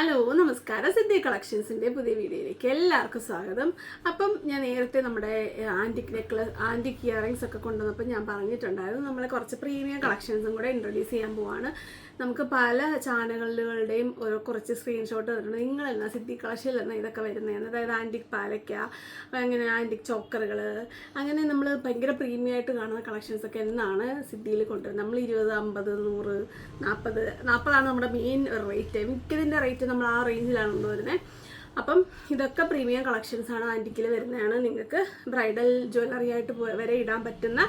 Hello നമസ്കാരം. സിദ്ധി കളക്ഷൻസിന്റെ പുതിയ വീഡിയോയിലേക്ക് എല്ലാവർക്കും സ്വാഗതം. അപ്പം ഞാൻ നേരത്തെ നമ്മുടെ ആന്റിക് നെക്ലസ് ആന്റിക് ഇയറിങ്സ് ഒക്കെ കൊണ്ടുവന്നപ്പോൾ ഞാൻ പറഞ്ഞിട്ടുണ്ടായിരുന്നു. നമ്മൾ കുറച്ച് പ്രീമിയം കളക്ഷൻസും കൂടെ ഇൻട്രൊഡ്യൂസ് ചെയ്യാൻ പോവാണ്. നമുക്ക് പല ചാനലുകളുടെയും ഓരോ കുറച്ച് സ്ക്രീൻഷോട്ട് തരുന്നുണ്ട്. നിങ്ങൾ സിദ്ധി കളക്ഷനിൽ എന്നാ ഇതൊക്കെ വരുന്നതെന്ന്? അതായത് ആന്റിക് പാലയ്ക്ക അങ്ങനെ ആന്റിക് ചോക്കറുകൾ അങ്ങനെ നമ്മൾ ഭയങ്കര പ്രീമിയം ആയിട്ട് കാണുന്ന കളക്ഷൻസ് ഒക്കെ എന്നാണ് സിദ്ധിയിൽ കൊണ്ടുവരുന്നത്. നമ്മൾ ഇരുപത് അമ്പത് നൂറ് നാൽപ്പത് നാൽപ്പതാണ് നമ്മുടെ മെയിൻ റേറ്റ് മിക്കതിന്റെ റേറ്റ് നമ്മൾ ആ റേഞ്ചിലാണ് കൊണ്ടുവരുന്നത് അപ്പം ഇതൊക്കെ പ്രീമിയം കളക്ഷൻസ് ആണ് ആന്റിക്കിൽ വരുന്നതാണ്. നിങ്ങൾക്ക് ബ്രൈഡൽ ജ്വല്ലറി ആയിട്ട് വരെ ഇടാൻ പറ്റുന്ന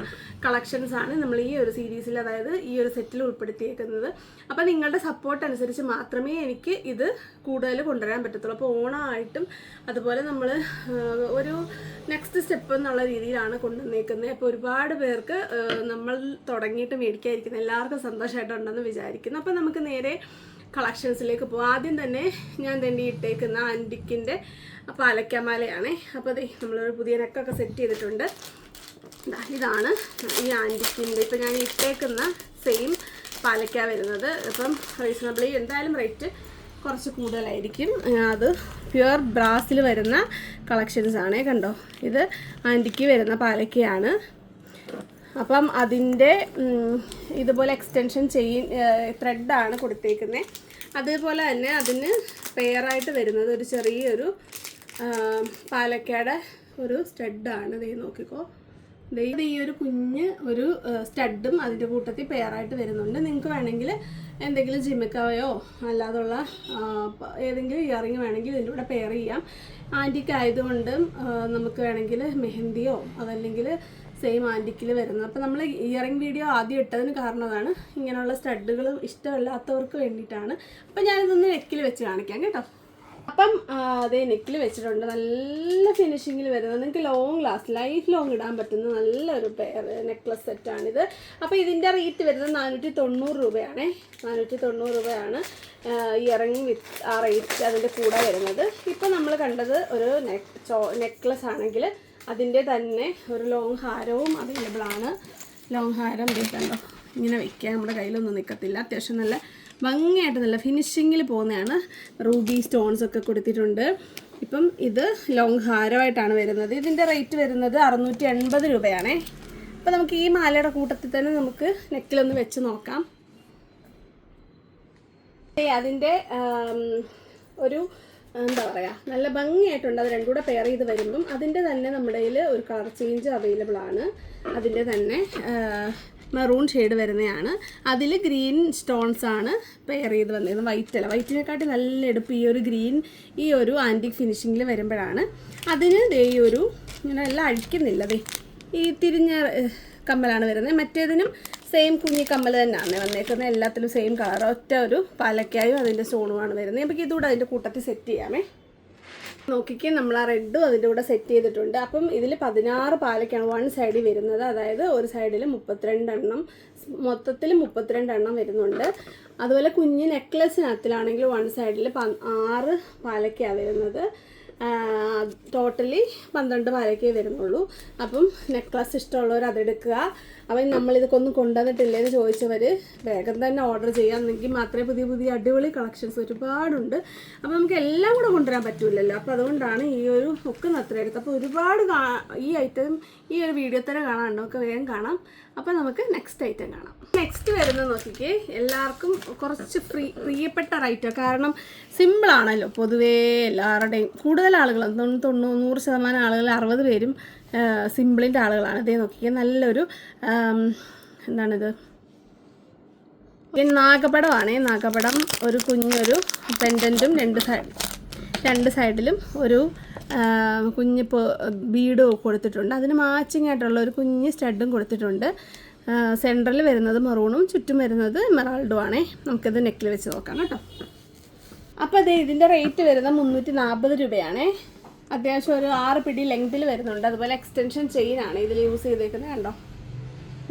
കളക്ഷൻസ് ആണ് നമ്മൾ ഈ ഒരു സീരീസിൽ അതായത് ഈ ഒരു സെറ്റിൽ ഉൾപ്പെടുത്തിയേക്കുന്നത്. അപ്പം നിങ്ങളുടെ സപ്പോർട്ട് അനുസരിച്ച് മാത്രമേ എനിക്ക് ഇത് കൂടുതൽ കൊണ്ടുവരാൻ പറ്റത്തുള്ളൂ. അപ്പോൾ ഓണമായിട്ടും അതുപോലെ നമ്മൾ ഒരു നെക്സ്റ്റ് സ്റ്റെപ്പ് എന്നുള്ള രീതിയിലാണ് കൊണ്ടുവന്നേക്കുന്നത്. അപ്പോൾ ഒരുപാട് പേർക്ക് നമ്മൾ തുടങ്ങിയിട്ട് മേടിക്കാതിരിക്കുന്നത് എല്ലാവർക്കും സന്തോഷമായിട്ടുണ്ടെന്ന് വിചാരിക്കുന്നു. അപ്പം നമുക്ക് നേരെ കളക്ഷൻസിലേക്ക് പോകും. ആദ്യം തന്നെ ഞാൻ തന്നെ ഇട്ടേക്കുന്ന ആന്റിക്കിന്റെ പാലക്കമാലയാണ്. അപ്പോൾ അതെ നമ്മളൊരു പുതിയ നെക്കൊക്കെ സെറ്റ് ചെയ്തിട്ടുണ്ട്. ഇതാണ് ഈ ആന്റിക്കിന്റെ ഇപ്പം ഞാൻ ഇട്ടേക്കുന്ന സെയിം പാലക്ക വരുന്നത്. ഇപ്പം റീസണബിളി എന്തായാലും റേറ്റ് കുറച്ച് കൂടുതലായിരിക്കും. അത് പ്യുവർ ബ്രാസിൽ വരുന്ന കളക്ഷൻസ് ആണേ. കണ്ടോ? ഇത് ആന്റിക്ക് വരുന്ന പാലക്കയാണ്. അപ്പം അതിന്റെ ഇതുപോലെ എക്സ്റ്റൻഷൻ ചെയിൻ ത്രെഡാണ് കൊടുത്തേക്കുന്നത് അതേപോലെ തന്നെ അതിന് പെയറായിട്ട് വരുന്നത് ഒരു ചെറിയൊരു പാലക്കാട് ഒരു സ്റ്റഡാണ് ദേ നോക്കിക്കോ. ദേ ഈ ഒരു കുഞ്ഞ് ഒരു സ്റ്റഡും അതിന്റെ കൂട്ടത്തിൽ പെയറായിട്ട് വരുന്നുണ്ട്. നിങ്ങൾക്ക് വേണമെങ്കിൽ എന്തെങ്കിലും ജിമിക്കവയോ അല്ലാതുള്ള ഏതെങ്കിലും ഇയറിങ് വേണമെങ്കിൽ ഇതിന്റെ കൂടെ പെയർ ചെയ്യാം. ആന്റിക്ക് ആയതുകൊണ്ട് നമുക്ക് വേണമെങ്കിൽ മെഹന്തിയോ അതല്ലെങ്കിൽ സെയിം ആന്റിക്കിൽ വരുന്നത്. അപ്പോൾ നമ്മൾ ഇയറിംഗ് വീഡിയോ ആദ്യം ഇട്ടതിന് കാരണമാണ് ഇങ്ങനെയുള്ള സ്റ്റഡുകൾ ഇഷ്ടമല്ലാത്തവർക്ക് വേണ്ടിയിട്ടാണ്. അപ്പോൾ ഞാനിതൊന്ന് നെക്കിൽ വെച്ച് കാണിക്കാം കേട്ടോ. അപ്പം അതേ നെക്കിൽ വെച്ചിട്ടുണ്ട്. നല്ല ഫിനിഷിങ്ങിൽ വരുന്നത്. നിങ്ങൾക്ക് ലോങ് ലാസ്റ്റ് ലൈഫ് ലോങ് ഇടാൻ പറ്റുന്ന നല്ലൊരു നെക്ലസ് സെറ്റാണിത് അപ്പോൾ ഇതിന്റെ റേറ്റ് വരുന്നത് നാനൂറ്റി തൊണ്ണൂറ് രൂപയാണേ നാനൂറ്റി തൊണ്ണൂറ് രൂപയാണ് ഇയറിംഗ് വിത്ത് ആ റേറ്റ് അതിന്റെ കൂടെ വരുന്നത്. ഇപ്പം നമ്മൾ കണ്ടത് ഒരു നെക്ക് ചോ നെക്ലസ് ആണെങ്കിൽ അതിന്റെ തന്നെ ഒരു ലോങ് ഹാരവും അവൈലബിൾ ആണ്. ലോങ് ഹാരം കണ്ടോ. ഇങ്ങനെ വയ്ക്കാൻ നമ്മുടെ കയ്യിലൊന്നും നിൽക്കത്തില്ല അത്യാവശ്യം നല്ല ഭംഗിയായിട്ട് നല്ല ഫിനിഷിങ്ങിൽ പോകുന്നതാണ്. റൂബി സ്റ്റോൺസ് ഒക്കെ കൊടുത്തിട്ടുണ്ട്. ഇപ്പം ഇത് ലോങ് ഹാരമായിട്ടാണ് വരുന്നത്. ഇതിന്റെ റേറ്റ് വരുന്നത് അറുന്നൂറ്റി എൺപത് രൂപയാണേ. അപ്പോൾ നമുക്ക് ഈ മാലയുടെ കൂട്ടത്തിൽ തന്നെ നമുക്ക് നെക്കിലൊന്ന് വെച്ച് നോക്കാം. അതിന്റെ ഒരു എന്താ പറയുക നല്ല ഭംഗിയായിട്ടുണ്ട് അത് രണ്ടും കൂടെ പെയർ ചെയ്ത് വരുമ്പം അതിന്റെ തന്നെ നമ്മുടെ കയ്യിൽ ഒരു കളർ ചേഞ്ച് അവൈലബിൾ ആണ്. അതിന്റെ തന്നെ മെറൂൺ ഷെയ്ഡ് വരുന്നതാണ്. അതിൽ ഗ്രീൻ സ്റ്റോൺസ് ആണ് പെയർ ചെയ്ത് വന്നിരുന്നത്. വൈറ്റ് അല്ല. വൈറ്റിനെക്കാട്ടി നല്ല എടുപ്പ് ഈ ഒരു ഗ്രീൻ ഈ ഒരു ആന്റിക് ഫിനിഷിങ്ങിൽ വരുമ്പോഴാണ്. അതിന് ദേ ഈ ഒരു ഇങ്ങനെ എല്ലാം അഴിക്കുന്നില്ല ദേ. ഈ തിരിഞ്ഞ കമ്മലാണ് വരുന്നത്. മറ്റേതിനും സെയിം കുഞ്ഞി കമ്മൽ തന്നെയാണ്. വന്നേക്കുന്നത് എല്ലാത്തിലും സെയിം കളർ ഒറ്റ ഒരു പാലക്കായും അതിന്റെ സ്റ്റോണുമാണ് വരുന്നത്. നമുക്ക് ഇതുകൂടെ അതിന്റെ കൂട്ടത്തിൽ സെറ്റ് ചെയ്യാമേ. നോക്കിക്കേ നമ്മൾ ആ റെഡും അതിന്റെ കൂടെ സെറ്റ് ചെയ്തിട്ടുണ്ട്. അപ്പം ഇതിൽ പതിനാറ് പാലക്കാണ് വൺ സൈഡിൽ വരുന്നത്. അതായത് ഒരു സൈഡിൽ മുപ്പത്തിരണ്ട് എണ്ണം മൊത്തത്തിൽ മുപ്പത്തിരണ്ട് എണ്ണം വരുന്നുണ്ട്. അതുപോലെ കുഞ്ഞ് നെക്ലസിനകത്തിലാണെങ്കിൽ വൺ സൈഡിൽ ആറ് പാലക്കാണ് വരുന്നത്. ടോട്ടലി പന്ത്രണ്ട് പാലക്കേ വരുന്നുള്ളൂ. അപ്പം നെക്ലസ് ഇഷ്ടമുള്ളവർ അതെടുക്കുക അവൻ നമ്മളിതൊക്കൊന്നും ഒന്നും കൊണ്ടുവന്നിട്ടില്ലേന്ന് ചോദിച്ചവർ വേഗം തന്നെ ഓർഡർ ചെയ്യാമെന്നെങ്കിൽ മാത്രമേ പുതിയ പുതിയ അടിപൊളി കളക്ഷൻസ് ഒരുപാടുണ്ട്. അപ്പോൾ നമുക്ക് എല്ലാം കൂടെ കൊണ്ടുവരാൻ പറ്റില്ലല്ലോ അപ്പോൾ അതുകൊണ്ടാണ് ഈ ഒരു ഒക്കെ അത്ര എടുത്തത്. അപ്പോൾ ഒരുപാട് ഈ ഐറ്റം ഈ ഒരു വീഡിയോ തന്നെ കാണാനുണ്ട്. നമുക്ക് വേഗം കാണാം. അപ്പോൾ നമുക്ക് നെക്സ്റ്റ് ഐറ്റം കാണാം. നെക്സ്റ്റ് വരുന്നത് നോക്കിക്കേ. എല്ലാവർക്കും കുറച്ച് ഫ്രീ പ്രിയപ്പെട്ട റൈറ്റോ കാരണം സിമ്പിളാണല്ലോ പൊതുവേ എല്ലാവരുടെയും കൂടുതൽ ആളുകൾ തൊണ്ണൂറ് ശതമാനം ആളുകൾ അറുപത് പേരും സിമ്പിളിന്റെ ആളുകളാണ്. ഇതേ നോക്കിക്കേ നല്ലൊരു എന്താണിത്? നാഗപടമാണ് നാഗപടം ഒരു കുഞ്ഞൊരു പെൻഡന്റും രണ്ട് സൈഡ് രണ്ട് സൈഡിലും ഒരു കുഞ്ഞ് ബീഡ് കൊടുത്തിട്ടുണ്ട്. അതിന് മാച്ചിങ് ആയിട്ടുള്ള ഒരു കുഞ്ഞ് സ്റ്റഡും കൊടുത്തിട്ടുണ്ട്. സെൻട്രൽ വരുന്നത് മെറൂണും ചുറ്റും വരുന്നത് മെറാൾഡും ആണേ. നമുക്കിത് നെക്കിൽ വെച്ച് നോക്കാം കേട്ടോ. അപ്പോൾ അതെ ഇതിന്റെ റേറ്റ് വരുന്നത് മുന്നൂറ്റി നാൽപ്പത് രൂപയാണേ. അത്യാവശ്യം ഒരു ആറ് പിടി ലെങ്തിൽ വരുന്നുണ്ട്. അതുപോലെ എക്സ്റ്റൻഷൻ ആണ് ഇതിൽ യൂസ് ചെയ്തേക്കുന്നത്. കണ്ടോ?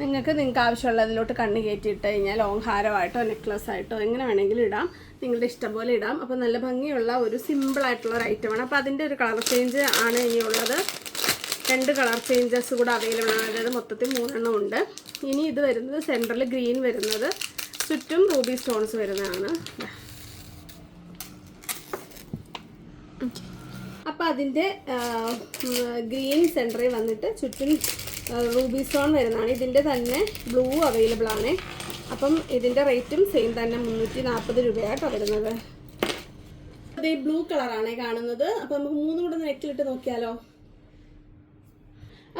നിങ്ങൾക്ക് നിങ്ങൾക്ക് ആവശ്യമുള്ളതിലോട്ട് കണ്ണ് കയറ്റിയിട്ട് കഴിഞ്ഞാൽ ലോങ് ഹാരമായിട്ടോ നെക്ലസ് ആയിട്ടോ എങ്ങനെ വേണമെങ്കിലും ഇടാം. നിങ്ങളുടെ ഇഷ്ടം പോലെ ഇടാം. അപ്പോൾ നല്ല ഭംഗിയുള്ള ഒരു സിമ്പിൾ ആയിട്ടുള്ള ഒരു ഐറ്റമാണ് അപ്പോൾ അതിന്റെ ഒരു കളർ ചേഞ്ച് ആണ് ഇനിയുള്ളത് രണ്ട് കളർ ചേഞ്ചസ് കൂടെ അവൈലബിൾ ആണ്. അതായത് മൊത്തത്തിൽ മൂന്നെണ്ണം ഉണ്ട്. ഇനി ഇത് വരുന്നത് സെന്ററിൽ ഗ്രീൻ വരുന്നത്. ചുറ്റും റൂബി സ്റ്റോൺസ് വരുന്നതാണ്. അപ്പോൾ അതിന്റെ ഗ്രീൻ സെന്ററിൽ വന്നിട്ട് ചുറ്റും റൂബി സ്റ്റോൺ വരുന്നതാണ്. ഇതിന്റെ തന്നെ ബ്ലൂ അവൈലബിൾ ആണ്. അപ്പം ഇതിന്റെ റേറ്റും സെയിം തന്നെ മുന്നൂറ്റി നാൽപ്പത് രൂപയായിട്ടോ വരുന്നത് ബ്ലൂ കളറാണ് കാണുന്നത്. അപ്പം നമുക്ക് മൂന്നും കൂടെ നെറ്റിലിട്ട് നോക്കിയാലോ?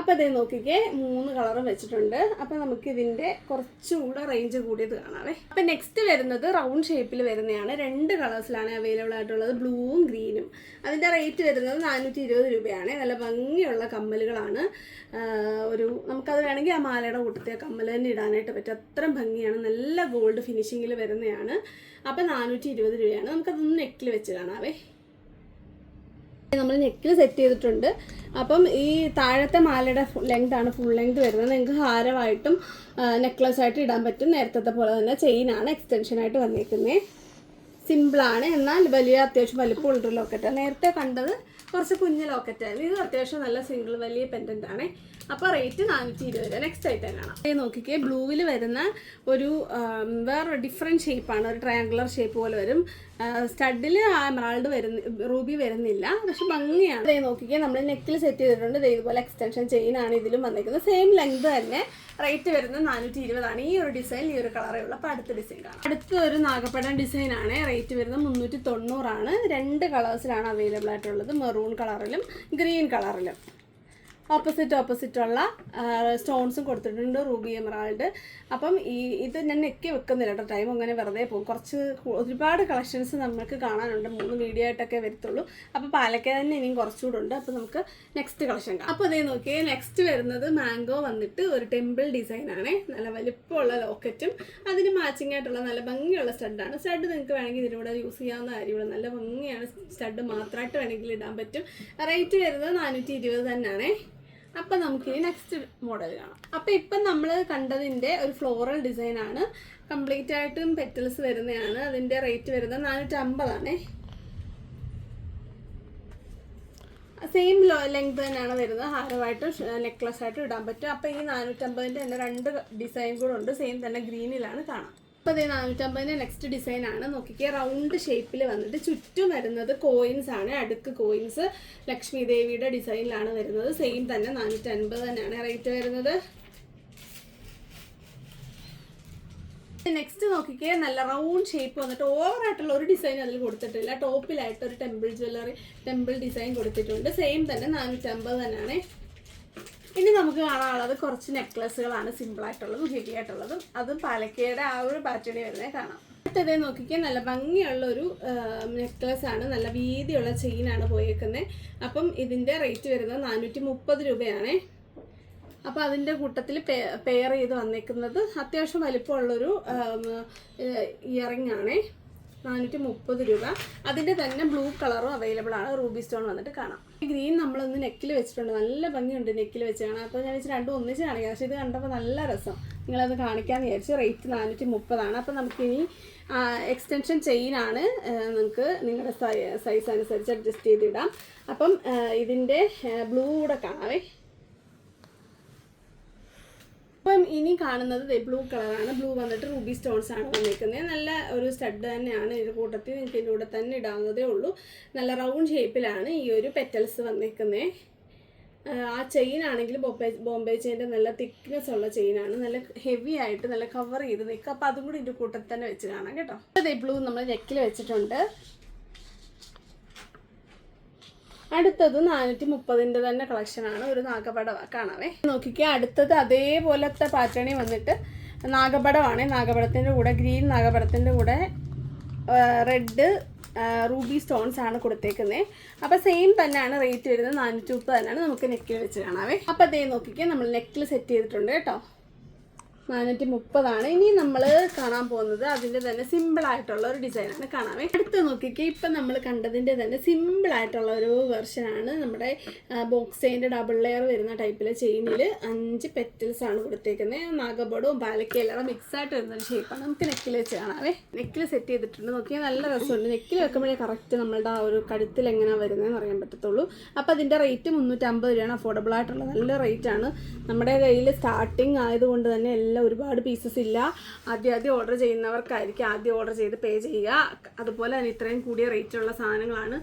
അപ്പോൾ അതേ നോക്കിക്കേ മൂന്ന് കളറും വെച്ചിട്ടുണ്ട്. അപ്പോൾ നമുക്ക് ഇതിന്റെ കുറച്ചുകൂടെ റേഞ്ച് കൂടിയത് കാണാവേ. അപ്പോൾ നെക്സ്റ്റ് വരുന്നത് റൗണ്ട് ഷേപ്പിൽ വരുന്നതാണ്. രണ്ട് കളേഴ്സിലാണ് അവൈലബിൾ ആയിട്ടുള്ളത്. ബ്ലൂവും ഗ്രീനും അതിന്റെ റേറ്റ് വരുന്നത് നാനൂറ്റി ഇരുപത് രൂപയാണ്. നല്ല ഭംഗിയുള്ള കമ്മലുകളാണ്. ഒരു നമുക്കത് വേണമെങ്കിൽ ആ മാലയുടെ കൂട്ടത്തിൽ ആ കമ്മൽ തന്നെ ഇടാനായിട്ട് പറ്റും. അത്രയും ഭംഗിയാണ്. നല്ല ഗോൾഡ് ഫിനിഷിങ്ങിൽ വരുന്നതാണ്. അപ്പോൾ നാനൂറ്റി ഇരുപത് രൂപയാണ്. നമുക്കതൊന്ന് നെക്കിൽ വെച്ച് കാണാവേ. നമ്മൾ നെക്ക് സെറ്റ് ചെയ്തിട്ടുണ്ട്. അപ്പം ഈ താഴത്തെ മാലയുടെ ലെങ്ത് ആണ് ഫുൾ ലെങ്ത് വരുന്നത്. നിങ്ങൾക്ക് ഹാരമായിട്ടും നെക്ലസ് ആയിട്ട് ഇടാൻ പറ്റും. നേരത്തെ പോലെ തന്നെ ചെയിൻ ആണ് എക്സ്റ്റൻഷൻ ആയിട്ട് വന്നിരിക്കുന്നത് സിമ്പിളാണ് എന്നാൽ വലിയ അത്യാവശ്യം വലിപ്പമുള്ളൊരു ലോക്കറ്റ് നേരത്തെ കണ്ടത് കുറച്ച് കുഞ്ഞ് ലോക്കറ്റായിരുന്നു ഇത് അത്യാവശ്യം നല്ല സിംഗിൾ വലിയ പെൻഡന്റ് ആണ്. അപ്പോൾ റേറ്റ് നാനൂറ്റി ഇരുപത് രൂപ. നെക്സ്റ്റ് ഐറ്റം കാണാം. ഇത് നോക്കിക്കേ ബ്ലൂവിൽ വരുന്ന ഒരു വേറെ വേറൊരു ഡിഫറെന്റ് ഷേപ്പാണ് ഒരു ട്രയാങ്കുലർ ഷേപ്പ് പോലെ വരും. സ്റ്റഡിൽ ആ എമറാൾഡ് വരുന്ന റൂബി വരുന്നില്ല. പക്ഷെ ഭംഗിയാണ്. ഇതേ നോക്കിക്കേ നമ്മൾ നെക്കിൽ സെറ്റ് ചെയ്തിട്ടുണ്ട്. ഇതേ ഇതുപോലെ എക്സ്റ്റൻഷൻ ആണ് ഇതിലും വന്നിരിക്കുന്നത് സെയിം ലെങ്ത് തന്നെ. റേറ്റ് വരുന്നത് നാനൂറ്റി ഇരുപതാണ് ഈ ഒരു ഡിസൈൻ ഈ ഒരു കളറേ ഉള്ളൂ. അപ്പോൾ അടുത്ത ഡിസൈൻ കാണാം. അടുത്ത ഒരു നാഗപ്പടം ഡിസൈൻ ആണ്. റേറ്റ് വരുന്നത് മുന്നൂറ്റി തൊണ്ണൂറാണ് രണ്ട് കളേഴ്സിലാണ് അവൈലബിൾ ആയിട്ടുള്ളത്. മെറൂൺ കളറിലും ഗ്രീൻ കളറിലും ഓപ്പോസിറ്റ് ഓപ്പോസിറ്റ് ഉള്ള സ്റ്റോൺസും കൊടുത്തിട്ടുണ്ട് റൂബി എമറാൾഡ് അപ്പം ഈ ഇത് ഞാൻ നെക്കി വെക്കുന്നില്ല കേട്ടോ ടൈം അങ്ങനെ വെറുതെ പോകും. കുറച്ച് ഒരുപാട് കളക്ഷൻസ് നമുക്ക് കാണാനുണ്ട്. മൂന്ന് വീഡിയോ ആയിട്ടൊക്കെ വരത്തുള്ളൂ. അപ്പോൾ പാലക്ക തന്നെ ഇനിയും കുറച്ചുകൂടെ ഉണ്ട്. അപ്പോൾ നമുക്ക് നെക്സ്റ്റ് കളക്ഷൻ കാണാം. അപ്പോൾ അതേ നോക്കിയേ നെക്സ്റ്റ് വരുന്നത് മാംഗോ വന്നിട്ട് ഒരു ടെമ്പിൾ ഡിസൈൻ ആണ്. നല്ല വലിപ്പമുള്ള ലോക്കറ്റും അതിന് മാച്ചിങ് ആയിട്ടുള്ള നല്ല ഭംഗിയുള്ള സ്റ്റഡാണ് സ്റ്റഡ് നിങ്ങൾക്ക് വേണമെങ്കിൽ ഇതിലൂടെ യൂസ് ചെയ്യാവുന്ന കാര്യമുള്ള നല്ല ഭംഗിയാണ്. സ്റ്റഡ് മാത്രമായിട്ട് വേണമെങ്കിൽ ഇടാൻ പറ്റും. റേറ്റ് വരുന്നത് നാനൂറ്റി ഇരുപത് തന്നെയാണേ അപ്പം നമുക്കിനി നെക്സ്റ്റ് മോഡൽ കാണാം. അപ്പം ഇപ്പം നമ്മൾ കണ്ടതിന്റെ ഒരു ഫ്ലോറൽ ഡിസൈൻ ആണ്. കംപ്ലീറ്റ് ആയിട്ടും പെറ്റൽസ് വരുന്നതാണ്. അതിന്റെ റേറ്റ് വരുന്നത് നാനൂറ്റി അമ്പതാണേ സെയിം ലെങ്ത് തന്നെയാണ് വരുന്നത്. ഹാരമായിട്ടും നെക്ലസ് ആയിട്ട് ഇടാൻ പറ്റും. അപ്പോൾ ഈ നാനൂറ്റമ്പതിന്റെ തന്നെ രണ്ട് ഡിസൈൻ കൂടെ ഉണ്ട്. സെയിം തന്നെ ഗ്രീനിലാണ് കാണാം. അപ്പോൾ നാനൂറ്റമ്പതിന് നെക്സ്റ്റ് ഡിസൈൻ ആണ്. നോക്കിക്കുക റൗണ്ട് ഷേപ്പിൽ വന്നിട്ട് ചുറ്റും വരുന്നത് കോയിൻസ് ആണ്. അടുക്ക് കോയിൻസ് ലക്ഷ്മി ദേവിയുടെ ഡിസൈനിലാണ് വരുന്നത്. സെയിം തന്നെ നാനൂറ്റി അൻപത് തന്നെയാണ് റേറ്റ് വരുന്നത്. നെക്സ്റ്റ് നോക്കിക്കേ നല്ല റൗണ്ട് ഷേപ്പ് വന്നിട്ട് ഓവർ ആയിട്ടുള്ള ഒരു ഡിസൈൻ അതിൽ കൊടുത്തിട്ടില്ല. ടോപ്പിലായിട്ട് ഒരു ടെമ്പിൾ ജ്വല്ലറി ടെമ്പിൾ ഡിസൈൻ കൊടുത്തിട്ടുണ്ട്. സെയിം തന്നെ നാനൂറ്റമ്പത് തന്നെയാണ്. ഇനി നമുക്ക് കാണാനുള്ളത് കുറച്ച് നെക്ലസുകളാണ് സിമ്പിൾ ആയിട്ടുള്ളതും ഹെവി ആയിട്ടുള്ളതും. അതും പാലക്കയുടെ ആ ഒരു പാറ്റേണിൽ വരുന്നത് കാണാം. അടുത്തത് നോക്കിക്കാൻ നല്ല ഭംഗിയുള്ള ഒരു നെക്ലസ് ആണ് നല്ല വീതിയുള്ള ചെയിൻ ആണ് പോയേക്കുന്നത് അപ്പം ഇതിന്റെ റേറ്റ് വരുന്നത് നാനൂറ്റി മുപ്പത് രൂപയാണേ അപ്പോൾ അതിന്റെ കൂട്ടത്തിൽ പെയർ ചെയ്ത് വന്നേക്കുന്നത് അത്യാവശ്യം വലിപ്പമുള്ളൊരു ഇയറിംഗ് ആണേ. നാനൂറ്റി മുപ്പത് രൂപ. അതിന്റെ തന്നെ ബ്ലൂ കളറും അവൈലബിൾ ആണ്. റൂബി സ്റ്റോൺ വന്നിട്ട് കാണാം. ഗ്രീൻ നമ്മളൊന്ന് നെക്കിൽ വെച്ചിട്ടുണ്ട്. നല്ല ഭംഗിയുണ്ട് നെക്കിൽ വെച്ച് കാണാം അപ്പോൾ ഞാൻ വെച്ച് രണ്ടും ഒന്നിച്ച് കാണിക്കാം. പക്ഷേ ഇത് കണ്ടപ്പോൾ നല്ല രസം. നിങ്ങളത് കാണിക്കാമെന്ന് വിചാരിച്ചു. റേറ്റ് നാനൂറ്റി മുപ്പതാണ് അപ്പോൾ നമുക്കിനി എക്സ്റ്റൻഷൻ ചെയിനാണ് നിങ്ങൾക്ക് നിങ്ങളുടെ സൈസ് അനുസരിച്ച് അഡ്ജസ്റ്റ് ചെയ്തിടാം അപ്പം ഇതിന്റെ ബ്ലൂ കൂടെ കാണാവേ. അപ്പം ഇനി കാണുന്നത് ബ്ലൂ കളറാണ് ബ്ലൂ വന്നിട്ട് റൂബി സ്റ്റോൺസ് ആണ് വന്നിരിക്കുന്നത്. നല്ല ഒരു സ്റ്റഡ് തന്നെയാണ് ഇതിന്റെ കൂട്ടത്തിൽ നിങ്ങൾക്ക് ഇതിന്റെ കൂടെ തന്നെ ഇടാവുന്നതേ ഉള്ളൂ. നല്ല റൗണ്ട് ഷേപ്പിലാണ് ഈ ഒരു പെറ്റൽസ് വന്നിരിക്കുന്നത്. ആ ചെയിൻ ആണെങ്കിൽ ബോംബെ ബോംബെ ചെയിന്റെ നല്ല തിക്നെസ് ഉള്ള ചെയിനാണ് നല്ല ഹെവി ആയിട്ട് നല്ല കവർ ചെയ്ത് നിൽക്കുക. അപ്പോൾ അതും കൂടി ഇതിന്റെ കൂട്ടത്തിൽ തന്നെ വെച്ച് കാണാം കേട്ടോ. ബ്ലൂ നമ്മൾ നെക്കിൽ വെച്ചിട്ടുണ്ട്. അടുത്തത് നാനൂറ്റി മുപ്പതിന്റെ തന്നെ കളക്ഷനാണ് ഒരു നാഗപട കാണാവേ. നോക്കിക്കുക അടുത്തത് അതേപോലത്തെ പാറ്റേണി വന്നിട്ട് നാഗപടമാണ് നാഗപടത്തിന്റെ കൂടെ ഗ്രീൻ നാഗപടത്തിന്റെ കൂടെ റെഡ് റൂബി സ്റ്റോൺസ് ആണ് കൊടുത്തേക്കുന്നത് അപ്പോൾ സെയിം തന്നെയാണ് റേറ്റ് വരുന്നത്. നാനൂറ്റി മുപ്പത് തന്നെയാണ് നമുക്ക് നെക്കിൽ വെച്ച് കാണാവേ. അപ്പോൾ അതേ നോക്കിക്കുക നമ്മൾ നെക്കിൽ സെറ്റ് ചെയ്തിട്ടുണ്ട് കേട്ടോ. നാനൂറ്റി മുപ്പതാണ് ഇനി നമ്മൾ കാണാൻ പോകുന്നത് അതിന്റെ തന്നെ സിമ്പിൾ ആയിട്ടുള്ള ഒരു ഡിസൈനാണ് കാണാൻ അടുത്ത് നോക്കിക്കേ ഇപ്പം നമ്മൾ കണ്ടതിന്റെ തന്നെ സിമ്പിൾ ആയിട്ടുള്ള ഒരു വെർഷനാണ് നമ്മുടെ ബോക്സേന്റെ ഡബിൾ ലെയർ വരുന്ന ടൈപ്പിലെ ചെയിനിൽ അഞ്ച് പെറ്റൽസ് ആണ് കൊടുത്തേക്കുന്നത് നാഗബോർഡും പാലക്കയെല്ലാം മിക്സ് ആയിട്ട് വരുന്ന ഒരു ഷേപ്പാണ് നമുക്ക് നെക്കിൽ വെച്ച് കാണാവേ. നെക്കിൽ സെറ്റ് ചെയ്തിട്ടുണ്ട്. നോക്കിയാൽ നല്ല രസമുണ്ട്. നെക്കിൽ വെക്കുമ്പോഴേ കറക്റ്റ് നമ്മളുടെ ആ ഒരു കഴുത്തിൽ എങ്ങനെയാണ് വരുന്നതെന്ന് അറിയാൻ പറ്റത്തുള്ളൂ. അപ്പോൾ അതിന്റെ റേറ്റ് മുന്നൂറ്റമ്പത് രൂപയാണ്. അഫോർഡബിൾ ആയിട്ടുള്ള നല്ല റേറ്റ് ആണ്. നമ്മുടെ കയ്യിൽ സ്റ്റാർട്ടിങ് ആയതുകൊണ്ട് തന്നെ എല്ലാ നല്ല ഒരുപാട് പീസസ് ഇല്ല. ആദ്യം ആദ്യം ഓർഡർ ചെയ്യുന്നവർക്കായിരിക്കും ആദ്യം ഓർഡർ ചെയ്ത് പേ ചെയ്യുക. അതുപോലെ തന്നെ ഇത്രയും കൂടിയ റേറ്റുള്ള സാധനങ്ങളാണ്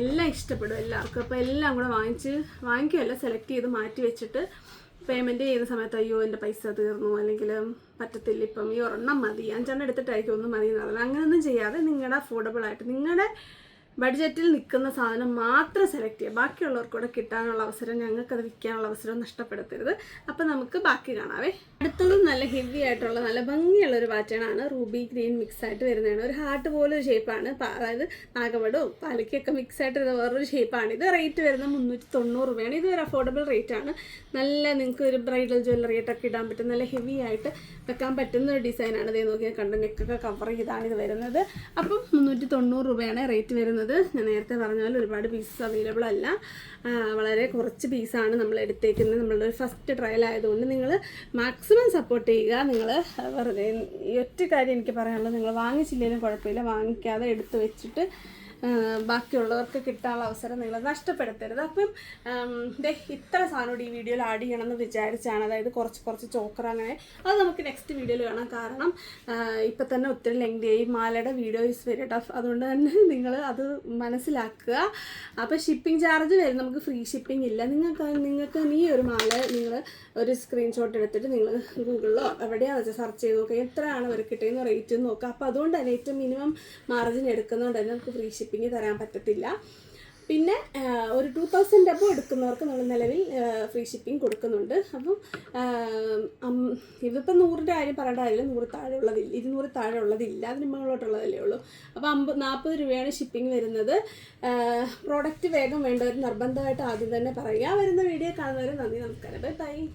എല്ലാം ഇഷ്ടപ്പെടും എല്ലാവർക്കും. അപ്പോൾ എല്ലാം കൂടെ വാങ്ങിച്ച് വാങ്ങിക്കുകയല്ല സെലക്ട് ചെയ്ത് മാറ്റി വെച്ചിട്ട് പേയ്മെന്റ് ചെയ്യുന്ന സമയത്ത് അയ്യോ എന്റെ പൈസ തീർന്നു അല്ലെങ്കിൽ പറ്റത്തില്ല ഇപ്പം ഈ ഒരെണ്ണം മതി അഞ്ചെണ്ണം എടുത്തിട്ടായിരിക്കും ഒന്നും മതി എന്ന് പറയുന്നത് അങ്ങനെയൊന്നും ചെയ്യാതെ നിങ്ങളുടെ അഫോർഡബിൾ ആയിട്ട് നിങ്ങളുടെ ബഡ്ജറ്റിൽ നിൽക്കുന്ന സാധനം മാത്രം സെലക്ട് ചെയ്യുക. ബാക്കിയുള്ളവർക്കൂടെ കിട്ടാനുള്ള അവസരം ഞങ്ങൾക്കത് വിൽക്കാനുള്ള അവസരം നഷ്ടപ്പെടുത്തരുത്. അപ്പം നമുക്ക് ബാക്കി കാണാവേ. അടുത്തതും നല്ല ഹെവി ആയിട്ടുള്ള നല്ല ഭംഗിയുള്ള ഒരു പാറ്റേണാണ് റൂബി ഗ്രീൻ മിക്സ് ആയിട്ട് വരുന്നതാണ്. ഒരു ഹാർട്ട് പോലെ ഒരു ഷേപ്പാണ് അതായത് നാഗവടവും പാലക്കൊക്കെ മിക്സ് ആയിട്ട് വരുന്ന വേറൊരു ഷേപ്പാണ് ഇത് റേറ്റ് വരുന്നത് മുന്നൂറ്റി തൊണ്ണൂറ് രൂപയാണ്. ഇത് ഒരു അഫോർഡബിൾ റേറ്റ് ആണ്. നല്ല നിങ്ങൾക്ക് ഒരു ബ്രൈഡൽ ജ്വല്ലറി ആയിട്ടൊക്കെ ഇടാൻ പറ്റും. നല്ല ഹെവി ആയിട്ട് വെക്കാൻ പറ്റുന്ന ഒരു ഡിസൈനാണ് ഇതേ നോക്കിയാൽ കണ്ട് നെക്കൊക്കെ കവർ ചെയ്താണ് ഇത് വരുന്നത്. അപ്പം മുന്നൂറ്റി തൊണ്ണൂറ് രൂപയാണ് റേറ്റ് വരുന്നത്. ഞാൻ നേരത്തെ പറഞ്ഞ പോലെ ഒരുപാട് പീസസ് അവൈലബിൾ അല്ല. വളരെ കുറച്ച് പീസാണ് നമ്മൾ എടുത്തേക്കുന്നത്. നമ്മളുടെ ഒരു ഫസ്റ്റ് ട്രയൽ ആയതുകൊണ്ട് നിങ്ങൾ മാക്സിമം സപ്പോർട്ട് ചെയ്യുക. നിങ്ങൾ വെറുതെ ഈ ഒറ്റ കാര്യം എനിക്ക് പറയാനുള്ളത് നിങ്ങൾ വാങ്ങിച്ചില്ലെങ്കിലും കുഴപ്പമില്ല. വാങ്ങിക്കാതെ എടുത്തു വെച്ചിട്ട് ബാക്കിയുള്ളവർക്ക് കിട്ടാനുള്ള അവസരം നിങ്ങൾ നഷ്ടപ്പെടുത്തരുത്. അപ്പം ഇത്ര സാധനം ഈ വീഡിയോയിൽ ആഡ് ചെയ്യണം എന്ന് വിചാരിച്ചാണ്. അതായത് കുറച്ച് കുറച്ച് ചോക്കർ അങ്ങനെ. അത് നമുക്ക് നെക്സ്റ്റ് വീഡിയോയിൽ കാണാം. കാരണം ഇപ്പം തന്നെ ഒത്തിരി ലെങ്തി ആയി മാലയുടെ വീഡിയോ ഇസ് വെരി ടഫ് അതുകൊണ്ട് തന്നെ നിങ്ങൾ അത് മനസ്സിലാക്കുക. അപ്പോൾ ഷിപ്പിംഗ് ചാർജ് വരും. നമുക്ക് ഫ്രീ ഷിപ്പിംഗ് ഇല്ല. നിങ്ങൾക്ക് നിങ്ങൾക്ക് നീ ഒരു മാല നിങ്ങൾ ഒരു സ്ക്രീൻഷോട്ട് എടുത്തിട്ട് നിങ്ങൾ ഗൂഗിളിലോ എവിടെയാ വെച്ചാൽ സെർച്ച് ചെയ്ത് നോക്കുക എത്രയാണ് അവർ കിട്ടിയെന്ന് റേറ്റ് നോക്കുക അപ്പോൾ അതുകൊണ്ട് തന്നെ ഏറ്റവും മിനിമം മാർജിൻ എടുക്കുന്നതുകൊണ്ട് തന്നെ നമുക്ക് ഫ്രീ ഷിപ്പിംഗ് തരാൻ പറ്റത്തില്ല. പിന്നെ ഒരു ടു തൗസൻഡ് അബോ എടുക്കുന്നവർക്ക് നമ്മൾ നിലവിൽ ഫ്രീ ഷിപ്പിംഗ് കൊടുക്കുന്നുണ്ട്. അപ്പം ഇതിപ്പോൾ നൂറിന്റെ കാര്യം പറയേണ്ട കാര്യമില്ല നൂറ് താഴെ ഉള്ളതില്ല ഇരുന്നൂറ് താഴെ ഉള്ളതില്ല അതിന് മുകളിലോട്ടുള്ളതല്ലേ ഉള്ളൂ. അപ്പോൾ അമ്പത് നാൽപ്പത് രൂപയാണ് ഷിപ്പിംഗ് വരുന്നത്. പ്രോഡക്റ്റ് വേഗം വേണ്ടവർ നിർബന്ധമായിട്ട് ആദ്യം തന്നെ പറയുക. വരുന്ന വീഡിയോ കാണുന്നവർ നന്ദി നമസ്കാരം. Bye bye